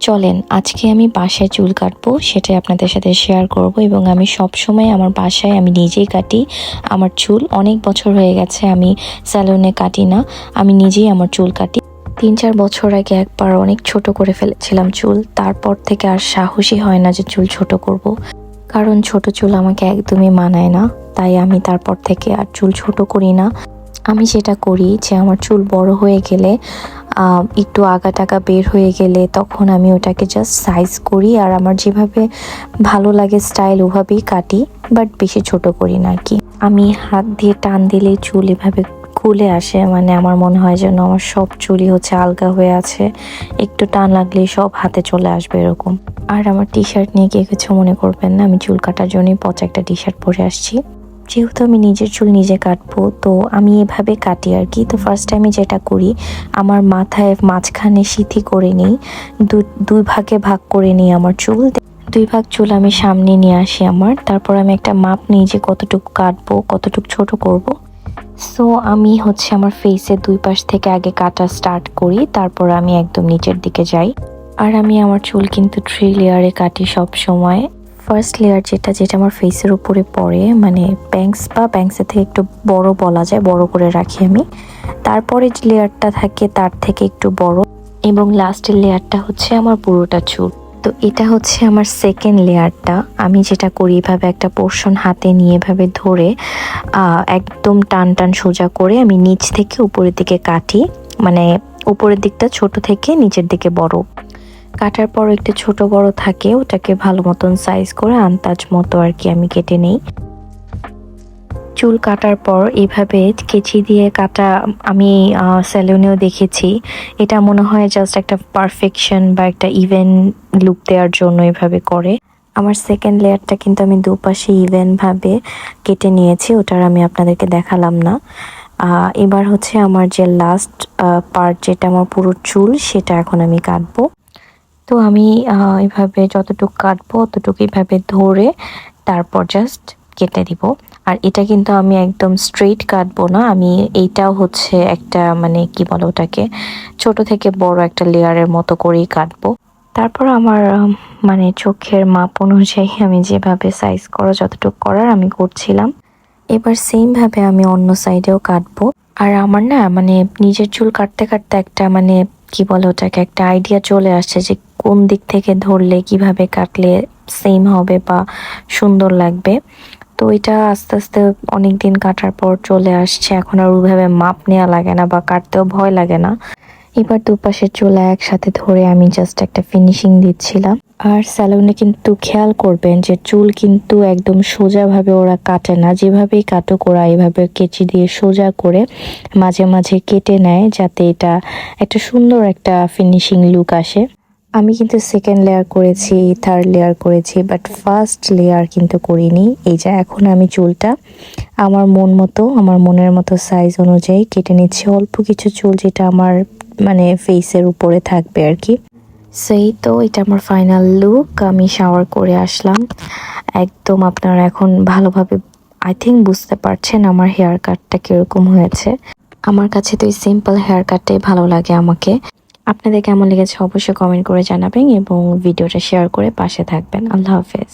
চলেন, আজকে আমি বাসায় চুল কাটবো, সেটাই আপনাদের সাথে শেয়ার করব এবং আমি সব সময় আমার বাসায় আমি নিজেই কাটি আমার চুল। অনেক বছর হয়ে গেছে আমি স্যালুনে কাটি না, আমি নিজেই আমার চুল কাটি। তিন চার বছর আগে একবার অনেক ছোট করে ফেলেছিলাম চুল, তারপর থেকে আর সাহসী হয় না যে চুল ছোট করব। কারণ ছোট চুল আমাকে একদমই মানায় না, তাই আমি তারপর থেকে আর চুল ছোট করি না। আমি যেটা করি যে আমার চুল বড় হয়ে গেলে একটু আগা টাকা বের হয়ে গেলে তখন আমি ওটাকে জাস্ট সাইজ করি আর আমার যেভাবে ভালো লাগে স্টাইল ওভাবেই কাটি বাট বেশি ছোট করি না কি। আমি হাত দিয়ে টান দিলেই চুল এভাবে খুলে আসে মানে আমার মনে হয় যেন আমার সব চুলই হচ্ছে আলগা হয়ে আছে, একটু টান লাগলেই সব হাতে চলে আসবে এরকম। আর আমার টি শার্ট নিয়ে কেউ কিছু মনে করবেন না, আমি চুল কাটার জন্যই পচা একটা টি শার্ট পরে আসছি। যেহেতু আমি নিজের চুল নিজে কাটবো, তো আমি এভাবে কাটি আর কি। তো ফার্স্ট টাইমে যেটা করি, আমার মাথায় মাঝখানে সিথি করে নিই দুই ভাগে ভাগ করে নিই আমার চুল। দুই ভাগ চুল আমি সামনে নিয়ে আসি আমার, তারপর আমি একটা মাপ নিই যে কতটুকু কাটবো, কতটুকু ছোট করব। সো আমি হচ্ছে আমার ফেসের দুই পাশ থেকে আগে কাটা স্টার্ট করি, তারপর আমি একদম নিচের দিকে যাই। আর আমি আমার চুল কিন্তু থ্রি লেয়ারে কাটি সব সময়। ফার্স্ট লেয়ার যেটা যেটা আমার ফেসের উপরে পড়ে মানে ব্যাংকস বা ব্যাংকসের থেকে একটু বড় বলা যায়, বড় করে রাখি আমি। তারপরে যে লেয়ারটা থাকে তার থেকে একটু বড়। এবং লাস্টের লেয়ারটা হচ্ছে আমার পুরোটা চুল। তো এটা হচ্ছে আমার সেকেন্ড লেয়ারটা। আমি যেটা করি এভাবে একটা পোর্শন হাতে নিয়ে এভাবে ধরে একদম টান টান সোজা করে আমি নিচ থেকে উপরের দিকে কাটি। মানে উপরের দিকটা ছোট থেকে নিচের দিকে বড়। কাটার পর একটু ছোট বড় থাকে, ওটাকে ভালো মতন সাইজ করে আন্দাজ মতো আর কি আমি কেটে নেই। চুল কাটার পর এভাবে কেচি দিয়ে কাটা আমি স্যালুনেও দেখেছি। এটা মনে হয় জাস্ট একটা পারফেকশন বা একটা ইভেন লুক দেওয়ার জন্য এভাবে করে। আমার সেকেন্ড লেয়ারটা কিন্তু আমি দুপাশে ইভেন ভাবে কেটে নিয়েছি, ওটার আমি আপনাদেরকে দেখালাম না। এবার হচ্ছে আমার যে লাস্ট পার্ট যেটা আমার পুরো চুল, সেটা এখন আমি কাটবো। তো আমি এভাবে যতটুকু কাটবো অতটুকু এভাবে ধরে তারপর জাস্ট কেটে দিব। আর এটা কিন্তু আমি একদম স্ট্রেইট কাটবো না, আমি এইটাও হচ্ছে একটা মানে কি বলে ওটাকে, ছোট থেকে বড় একটা লেয়ারের মতো করেই কাটবো। তারপর আমার মানে চোখের মাপ অনুযায়ী আমি যেভাবে সাইজ করা, যতটুকু করার আমি করছিলাম, এবার সেমভাবে আমি অন্য সাইডেও কাটবো। আর আমার না মানে নিজের চুল কাটতে কাটতে একটা মানে কি বলে ওটাকে একটা আইডিয়া চলে আসছে যে কোন দিক থেকে ধরলে, কীভাবে কাটলে সেম হবে বা সুন্দর লাগবে। তো এটা আস্তে আস্তে অনেক দিন কাটার পর চলে আসছে। এখন আর ওইভাবে মাপ নেওয়া লাগে না বা কাটতেও ভয় লাগে না। এবার দুপাশের চুলা একসাথে ধরে আমি জাস্ট একটা ফিনিশিং দিচ্ছিলাম। আর স্যালুনে কিন্তু খেয়াল করবেন যে চুল কিন্তু একদম সোজাভাবে ওরা কাটে না। যেভাবেই কাটুক, ওরা এভাবে কেচি দিয়ে সোজা করে মাঝে মাঝে কেটে নেয় যাতে এটা একটা সুন্দর একটা ফিনিশিং লুক আসে। আমি কিন্তু সেকেন্ড লেয়ার করেছি থার্ড লেয়ার করেছি বাট ফার্স্ট লেয়ার কিন্তু করিনি। এই যে এখন আমি চুলটা আমার মন মতো, আমার মনের মতো সাইজ অনুযায়ী কেটে নিচ্ছি। অল্প কিছু চুল যেটা আমার মানে ফেসের উপরে থাকবে আর কি। সেই তো, এটা আমার ফাইনাল লুক আমি শাওয়ার করে আসলাম। একদম আপনারা এখন ভালোভাবে আই থিঙ্ক বুঝতে পারছেন আমার হেয়ার কাটটা কীরকম হয়েছে। আমার কাছে তো এই সিম্পল হেয়ার কাটটাই ভালো লাগে আমাকে। আপনাদের কেমন লেগেছে অবশ্যই কমেন্ট করে জানাবেন এবং ভিডিওটা শেয়ার করে পাশে থাকবেন। আল্লাহ হাফেজ।